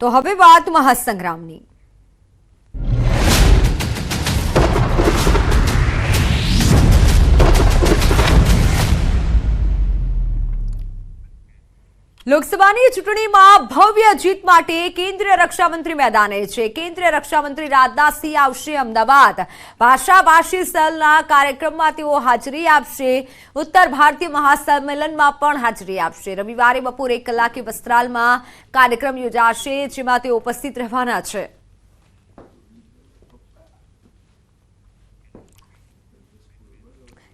તો હવે વાત મહાસંગ્રામની. લોકસભાની ચૂંટણીમાં ભવ્ય જીત માટે કેન્દ્રીય રક્ષામંત્રી મેદાને છે. કેન્દ્રીય રક્ષામંત્રી રાજનાથસિંહ આવશે અમદાવાદ. ભાષાભાષી સેલના કાર્યક્રમમાં તેઓ હાજરી આપશે. ઉત્તર ભારતીય મહાસંમેલનમાં પણ હાજરી આપશે. રવિવારે બપોરે એક કલાકે વસ્ત્રાલમાં કાર્યક્રમ યોજાશે, જેમાં તેઓ ઉપસ્થિત રહેવાના છે.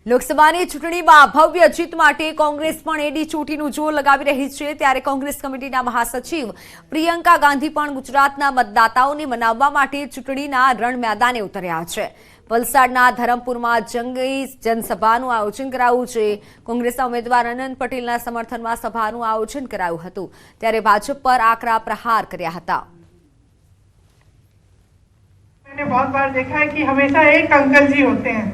લોકસભાની ચૂંટણીમાં ભવ્ય જીત માટે કોંગ્રેસ પણ એડી ચોટીનું જોર લગાવી રહી છે ત્યારે કોંગ્રેસ કમિટીના મહાસચિવ પ્રિયંકા ગાંધી પણ ગુજરાતના મતદાતાઓને મનાવવા માટે ચૂંટણીના રણ મેદાને ઉતર્યા છે વલસાડના ધરમપુરમાં જંગી જનસભાનું આયોજન કરાયું છે કોંગ્રેસના ઉમેદવાર અનંત પટેલના સમર્થનમાં સભાનું આયોજન કરાયું હતું ત્યારે ભાજપ પર આકરા પ્રહાર કર્યા હતા मैंने बहुत बार देखा है कि हमेशा एक अंकल जी होते हैं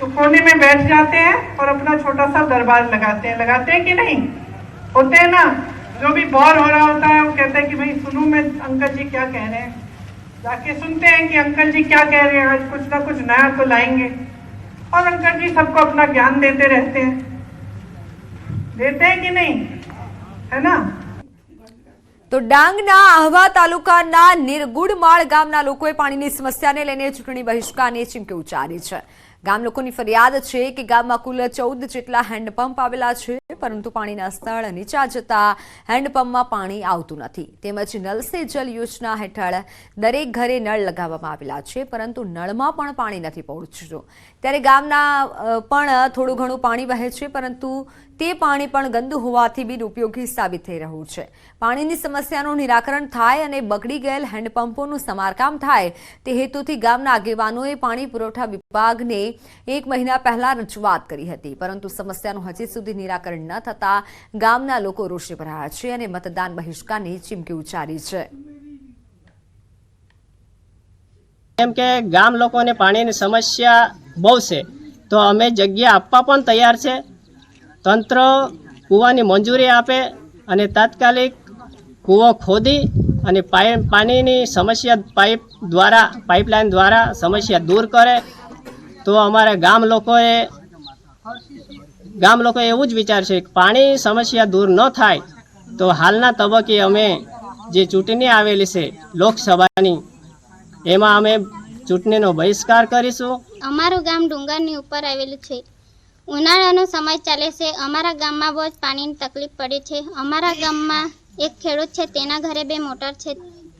तो कोने में बैठ जाते हैं और अपना छोटा सा दरबार लगाते हैं लगाते हैं कि नहीं होते हैं ना जो भी बोर हो रहा होता है वो कहते हैं कि भाई सुनूं मैं अंकल जी क्या कह रहे हैं जाके सुनते हैं कि अंकल जी क्या कह रहे हैं आज कुछ ना कुछ नया तो लाएंगे और अंकल जी सबको अपना ज्ञान देते रहते हैं देते हैं कि नहीं है ना તો ડાંગના આહવા તાલુકાના નિર્ગુડમાળ ગામના લોકોએ પાણીની સમસ્યાને લઈને ચૂંટણી બહિષ્કારની ચીમકી ઉચ્ચારી છે ગામ લોકોની ફરિયાદ છે કે ગામમાં કુલ ચૌદ જેટલા હેન્ડપંપ આવેલા છે, પરંતુ પાણીના સ્થળ નીચા જતા હેન્ડપંપમાં પાણી આવતું નથી. તેમજ નલ સે જલ યોજના હેઠળ દરેક ઘરે નળ લગાવવામાં આવેલા છે, પરંતુ નળમાં પણ પાણી નથી પહોંચતું ત્યારે ગામના પણ થોડું ઘણું પાણી વહે છે, પરંતુ તે પાણી પણ ગંદુ હોવાથી બિનઉપયોગી સાબિત થઈ રહ્યું છે. પાણીની સમસ્યાનું નિરાકરણ થાય અને બગડી ગયેલ હેન્ડપંપોનું સમારકામ થાય તે હેતુથી ગામના આગેવાનોએ પાણી પુરવઠા વિભાગને એક મહિના પહેલા રજૂઆત કરી હતી. પરંતુ સમસ્યાનું હજી સુધી નિરાકરણ ન થતાં ગામના લોકો રોષે ભરાયા છે અને મતદાન બહિષ્કારની ચીમકી ઉચ્ચારી છે. કેમ કે ગામ લોકોને પાણીની સમસ્યા બહુ છે. તો અમે જગ્યા આપવા પણ તૈયાર છે. તંત્ર કૂવાની મંજૂરી આપે અને તાત્કાલિક કૂવો ખોદી અને પાઇપ પાણીની સમસ્યા પાઇપ દ્વારા, પાઇપલાઇન દ્વારા સમસ્યા દૂર કરે. તો અમારે ગામ લોકોએ, ગામ લોકો એવું જ વિચાર છે કે પાણી સમસ્યા દૂર ન થાય તો હાલના તબક્કે અમે જે ચૂંટણી આવેલી છે લોકસભાની, એમાં અમે ચૂંટણીનો બહિષ્કાર કરીશું. અમારું ગામ ડુંગરની ઉપર આવેલું છે. ઉનાળાનો સમય ચાલે છે. અમારા ગામમાં બહુ જ પાણીની તકલીફ પડે છે. અમારા ગામમાં એક ખેડૂત છે. તેના ઘરે બે મોટર છે.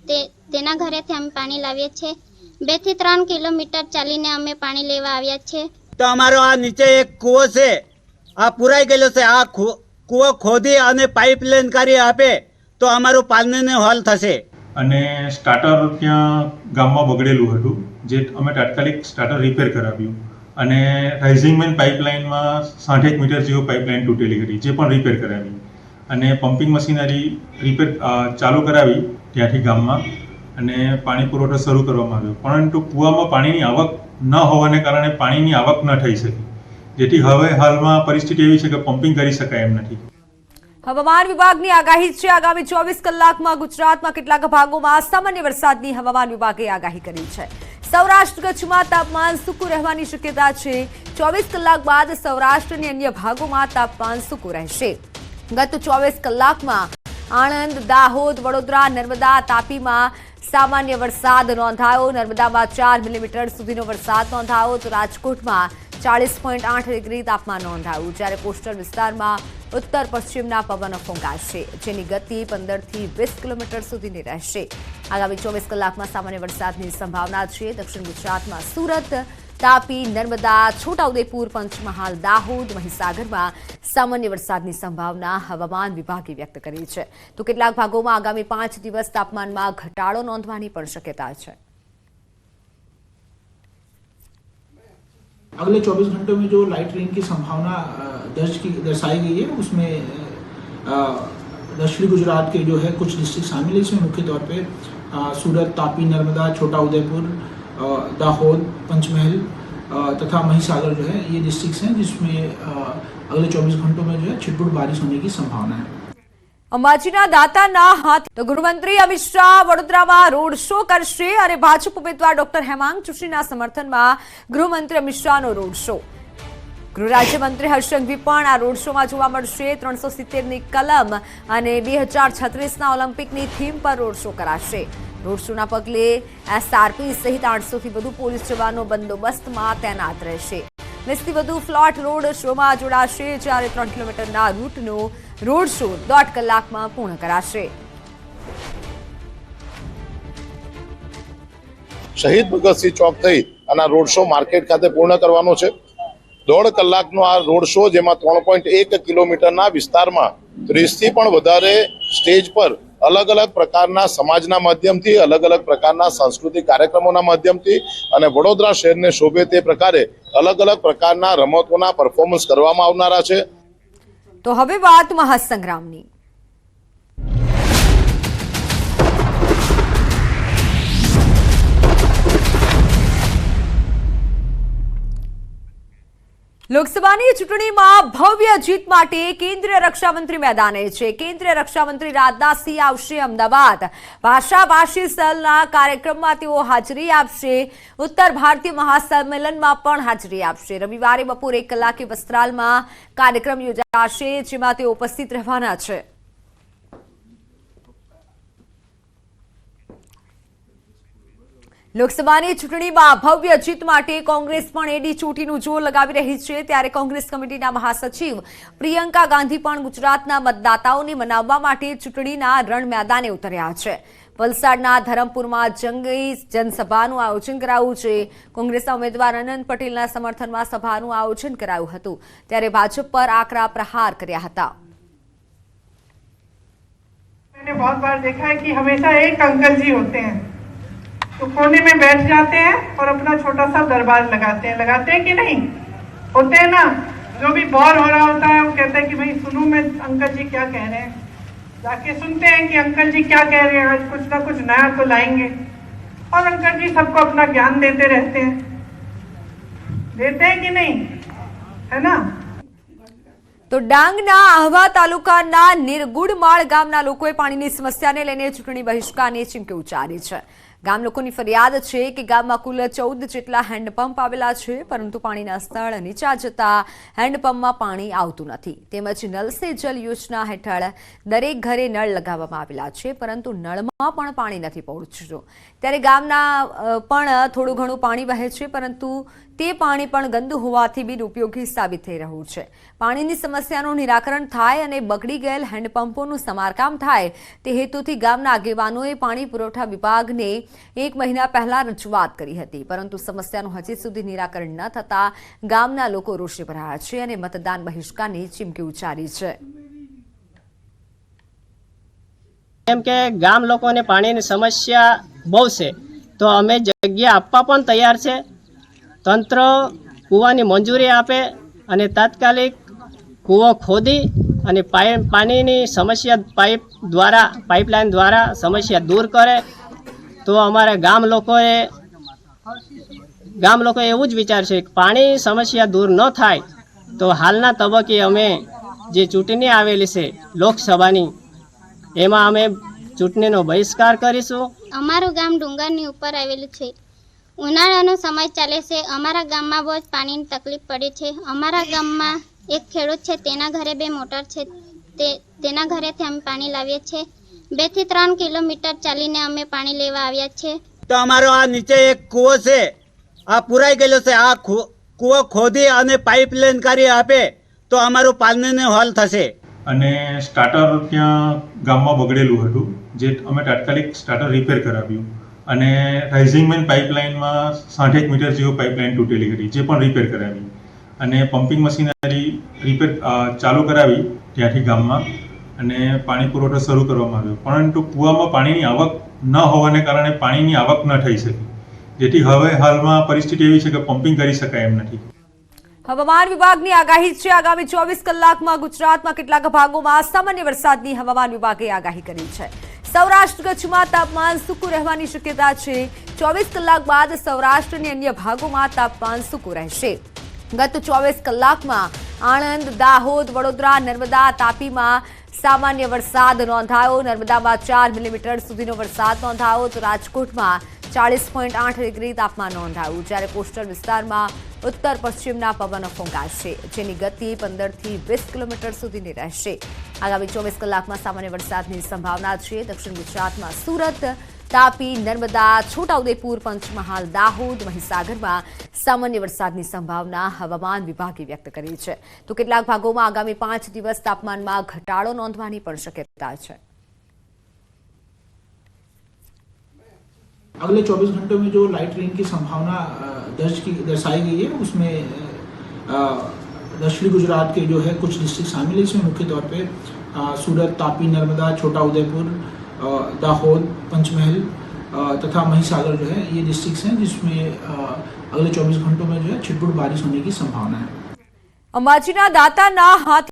તે તેના ઘરેથી અમે પાણી લાવીએ છીએ. બેથી ત્રણ કિલોમીટર ચાલીને અમે પાણી લેવા આવ્યા છીએ. તો અમારો આ નીચે એક કૂવો છે. આ પુરાઈ ગયેલો છે. આ કૂવો ખોદી અને પાઇપલાઇન કરી આપે તો અમારું પાણીનો હલ થશે. અને સ્ટાર્ટર ત્યાં ગામમાં બગડેલું હતું જે અમે તાત્કાલિક સ્ટાર્ટર રિપેર કરાવ્યું. અને રાઇઝિંગ મેન પાઇપલાઇનમાં સાઠેક મીટર જેવો પાઇપલાઇન તૂટેલી હતી, જે પણ રિપેર કરાવી. અને પમ્પિંગ મશીનરી રિપેર ચાલુ કરાવી ત્યાંથી ગામમાં અને પાણી પુરવઠો શરૂ કરવામાં આવ્યો. પરંતુ કૂવામાં પાણીની આવક ન હોવાને કારણે પાણીની આવક ન થઈ શકી. જેથી હવે હાલમાં પરિસ્થિતિ એવી છે કે પમ્પિંગ કરી શકાય એમ નથી. હવામાન વિભાગની આગાહી છે. આગામી ચોવીસ કલાકમાં ગુજરાતમાં કેટલાક ભાગોમાં સામાન્ય વરસાદની હવામાન વિભાગે આગાહી કરી છે. સૌરાષ્ટ્ર કચ્છમાં તાપમાન સૂકું રહેવાની શક્યતા છે. ચોવીસ કલાક બાદ સૌરાષ્ટ્રની અન્ય ભાગોમાં તાપમાન સૂકું રહેશે. ગત ચોવીસ કલાકમાં આણંદ, દાહોદ, વડોદરા, નર્મદા તાપીમાં સામાન્ય વરસાદ નોંધાયો. નર્મદામાં ચાર મિલીમીટર સુધીનો વરસાદ નોંધાયો તો રાજકોટમાં ચાલીસ પોઈન્ટ આઠ ડિગ્રી તાપમાન નોંધાયું. જ્યારે કોસ્ટલ વિસ્તારમાં ઉત્તર પશ્ચિમના પવનો ફૂંકાશે, જેની ગતિ પંદરથી વીસ કિલોમીટર સુધીની રહેશે. આગામી ચોવીસ કલાકમાં સામાન્ય વરસાદની સંભાવના છે. દક્ષિણ ગુજરાતમાં સુરત, તાપી, નર્મદા, છોટાઉદેપુર, પંચમહાલ, દાહોદ, મહીસાગરમાં સામાન્ય વરસાદની સંભાવના હવામાન વિભાગે વ્યક્ત કરી છે. તો કેટલાક ભાગોમાં આગામી પાંચ દિવસ તાપમાનમાં ઘટાડો નોંધવાની પણ શક્યતા છે. अगले 24 घंटों में जो लाइट रेन की संभावना दर्ज की, दर्शाई गई है, उसमें दक्षिणी गुजरात के जो है कुछ डिस्ट्रिक्ट शामिल है। इसमें मुख्य तौर पे सूरत, तापी, नर्मदा, छोटा उदयपुर दाहोद, पंचमहल तथा महिसागर जो है, ये डिस्ट्रिक्ट्स हैं, जिसमें अगले 24 घंटों में जो है छिटपुट बारिश होने की संभावना है। અંબાજીના દાતાના હાથ તો ગૃહમંત્રી અમિત શાહ વડોદરામાં રોડ શો કરશે અને ભાજપ ઉમેદવાર ડોક્ટર હેમાંગ જોશીના સમર્થનમાં ગૃહમંત્રી અમિત શાહનો રોડ શો. ગૃહ રાજ્યમંત્રી હર્ષ સંઘવી પણ આ રોડ શોમાં જોવા મળશે. ત્રણસો સિત્તેરની કલમ અને બે હજાર છત્રીસના ઓલિમ્પિકની થીમ પર રોડ શો કરાશે. રોડ શોના પગલે એસઆરપી સહિત આઠસોથી વધુ પોલીસ જવાનો બંદોબસ્તમાં તૈનાત રહેશે. વીસથી વધુ ફ્લોટ રોડ શોમાં જોડાશે જ્યારે ત્રણ કિલોમીટરના રૂટનો રોડ શો દોઢ કલાકમાં પૂર્ણ કરાશે. શહીદ ભગતસિંહ ચોક થઈ અને રોડ શો માર્કેટ ખાતે પૂર્ણ કરવાનો છે. દોઢ કલાકનો આ રોડ શો જેમાં ત્રણ પોઈન્ટ એક કિલોમીટરના વિસ્તારમાં ત્રીસથી પણ વધારે સ્ટેજ પર અલગ અલગ પ્રકારના સમાજના માધ્યમથી, અલગ અલગ પ્રકારના સાંસ્કૃતિક કાર્યક્રમોના માધ્યમથી અને વડોદરા શહેરને શોભે તે પ્રકારે અલગ અલગ પ્રકારના રમતોના પરફોર્મન્સ કરવામાં આવનારા છે. તો હવે વાત મહાસંગ્રામની. લોકસભાની ચૂંટણીમાં ભવ્ય જીત માટે કેન્દ્રીય રક્ષામંત્રી મેદાને છે. કેન્દ્રીય રક્ષામંત્રી રાજનાથસિંહ આવશે અમદાવાદ. ભાષાભાષી સ્થળના કાર્યક્રમમાં તેઓ હાજરી આપશે. ઉત્તર ભારતીય મહાસંમેલનમાં પણ હાજરી આપશે. રવિવારે બપોરે એક કલાકે વસ્ત્રાલમાં કાર્યક્રમ યોજાશે, જેમાં તેઓ ઉપસ્થિત રહેવાના છે. લોકસભાની ચૂંટણીમાં ભવ્ય જીત માટે કોંગ્રેસ પણ એડી ચોટીનું જોર લગાવી રહી છે ત્યારે કોંગ્રેસ કમિટીના મહાસચિવ પ્રિયંકા ગાંધી પણ ગુજરાતના મતદાતાઓને મનાવવા માટે ચૂંટણીના રણ મેદાને ઉતર્યા છે વલસાડના ધરમપુરમાં જંગી જનસભાનું આયોજન કરાયું છે કોંગ્રેસના ઉમેદવાર અનંત પટેલના સમર્થનમાં સભાનું આયોજન કરાયું હતું ત્યારે ભાજપ પર આકરા પ્રહાર કર્યા હતા मैंने बहुत बार देखा है कि हमेशा एक अंकल जी होते हैं तो कोने में बैठ जाते हैं और अपना छोटा सा दरबार लगाते हैं लगाते हैं कि नहीं होते हैं ना जो भी बोर हो रहा होता है वो कहते हैं कि भाई सुनूं मैं अंकल जी क्या कह रहे हैं जाके सुनते हैं कि अंकल जी क्या कह रहे हैं आज कुछ ना कुछ नया तो लाएंगे और अंकल जी सबको अपना ज्ञान देते रहते हैं देते हैं कि नहीं है ना તો ડાંગના આહવા તાલુકાના નિર્ગુડમાળ ગામના લોકોએ પાણીની સમસ્યાને લઈને ચૂંટણી બહિષ્કારની ચીમકી ઉચ્ચારી છે ગામ લોકોની ફરિયાદ છે કે ગામમાં કુલ ચૌદ જેટલા હેન્ડપંપ આવેલા છે, પરંતુ પાણીના સ્થળ નીચા જતા હેન્ડપંપમાં પાણી આવતું નથી. તેમજ નલ સે જલ યોજના હેઠળ દરેક ઘરે નળ લગાવવામાં આવેલા છે, પરંતુ નળમાં પણ પાણી નથી પહોંચતું ત્યારે ગામના પણ થોડું ઘણું પાણી વહે છે, પરંતુ તે પાણી પણ ગંદુ હોવાથી બિનઉપયોગી સાબિત થઈ રહ્યું છે. પાણીની સમસ્યાનું નિરાકરણ થાય અને બગડી ગયેલ હેન્ડપંપોનું સમારકામ થાય, તે હેતુથી ગામના આગેવાનોએ પાણી પુરવઠા વિભાગને એક મહિના પહેલા રજૂઆત કરી હતી, પરંતુ સમસ્યાનું હજી સુધી નિરાકરણ ન થતાં ગામના લોકો રોષે ભરાયા છે અને મતદાન બહિષ્કારની ચીમકી ઉચ્ચારી છે. કેમ કે ગામ લોકોને પાણીની સમસ્યા બહુ છે, તો અમે જગ્યા આપવા પણ તૈયાર છે. તંત્ર કૂવાની મંજૂરી આપે અને તાત્કાલિક કૂવો ખોદી અને પાણીની સમસ્યા પાઇપ દ્વારા, પાઇપલાઇન દ્વારા સમસ્યા દૂર કરે તો અમારે ગામ લોકોએ ગામ લોકો એવું જ વિચાર છે પાણી સમસ્યા દૂર ન થાય તો હાલના તબક્કે અમે જે ચૂંટણી આવેલી છે લોકસભાની, એમાં અમે ચૂંટણીનો બહિષ્કાર કરીશું. અમારું ગામ ડુંગરની ઉપર આવેલું છે. ઉનાળાનો સમય ચાલે છે. અમારા ગામમાં બહુ જ પાણીની તકલીફ પડે છે. અમારા ગામમાં એક ખેડૂત છે. તેના ઘરે બે મોટર છે. તે, તેના ઘરેથી અમે પાણી લાવીએ છીએ. બેથી ત્રણ કિલોમીટર ચાલીને અમે પાણી લેવા આવ્યા છીએ. તો અમારો આ નીચે એક કૂવો છે. આ પુરાઈ ગયેલો છે. આ કૂવો ખોદી અને પાઇપલાઇન કરી આપે તો અમારું પાણીનો હલ થશે. અને સ્ટાર્ટર ત્યાં ગામમાં બગડેલું હતું જે અમે તાત્કાલિક સ્ટાર્ટર રિપેર કરાવ્યું. અને રાઇઝિંગ મેન પાઇપલાઇનમાં સાઠેક મીટર જેવું પાઇપલાઇન તૂટેલી હતી જે પણ રિપેર કરાવી. અને પમ્પિંગ મશીનરી રિપેર ચાલુ કરાવી ત્યાંથી ગામમાં. અને પાણી પુરવઠો શરૂ કરવામાં આવ્યો. પરંતુ કૂવામાં પાણીની આવક ન હોવાને કારણે પાણીની આવક ન થઈ શકી. જેથી હવે હાલમાં પરિસ્થિતિ એવી છે કે પમ્પિંગ કરી શકાય એમ નથી. હવામાન વિભાગની આગાહી છે. આગામી ચોવીસ કલાકમાં ગુજરાતમાં કેટલાક ભાગોમાં સામાન્ય વરસાદની હવામાન વિભાગે આગાહી કરી છે. સૌરાષ્ટ્ર કચ્છમાં તાપમાન સૂકું રહેવાની શક્યતા છે. ચોવીસ કલાક બાદ સૌરાષ્ટ્રની અન્ય ભાગોમાં તાપમાન સૂકું રહેશે. ગત ચોવીસ કલાકમાં આણંદ, દાહોદ, વડોદરા, નર્મદા, તાપીમાં સામાન્ય વરસાદ નોંધાયો. નર્મદામાં ચાર મિલીમીટર સુધીનો વરસાદ નોંધાયો તો રાજકોટમાં ચાલીસ પોઈન્ટ આઠ ડિગ્રી તાપમાન નોંધાયું. જ્યારે કોસ્ટલ વિસ્તારમાં ઉત્તર પશ્ચિમના પવનો ફૂંકાશે, જેની ગતિ પંદરથી વીસ કિલોમીટર સુધીની રહેશે. આગામી ચોવીસ કલાકમાં સામાન્ય વરસાદની સંભાવના છે. દક્ષિણ ગુજરાતમાં સુરત, તાપી, નર્મદા, છોટાઉદેપુર, પંચમહાલ, દાહોદ, મહીસાગરમાં સામાન્ય વરસાદની સંભાવના હવામાન વિભાગે વ્યક્ત કરી છે. તો કેટલાક ભાગોમાં આગામી પાંચ દિવસ તાપમાનમાં ઘટાડો નોંધવાની પણ શક્યતા છે. अगले 24 घंटों में जो लाइट रेन की संभावना दर्ज की, दर्शाई गई है, उसमें दक्षिणी गुजरात के जो है कुछ डिस्ट्रिक्ट शामिल है। इसमें मुख्य तौर पे सूरत, तापी, नर्मदा, छोटा उदयपुर दाहोद, पंचमहल तथा महीसागर जो है, ये डिस्ट्रिक्ट हैं, जिसमें अगले 24 घंटों में जो है छिटपुट बारिश होने की संभावना है। अम्बाचीना दाता ना हाथ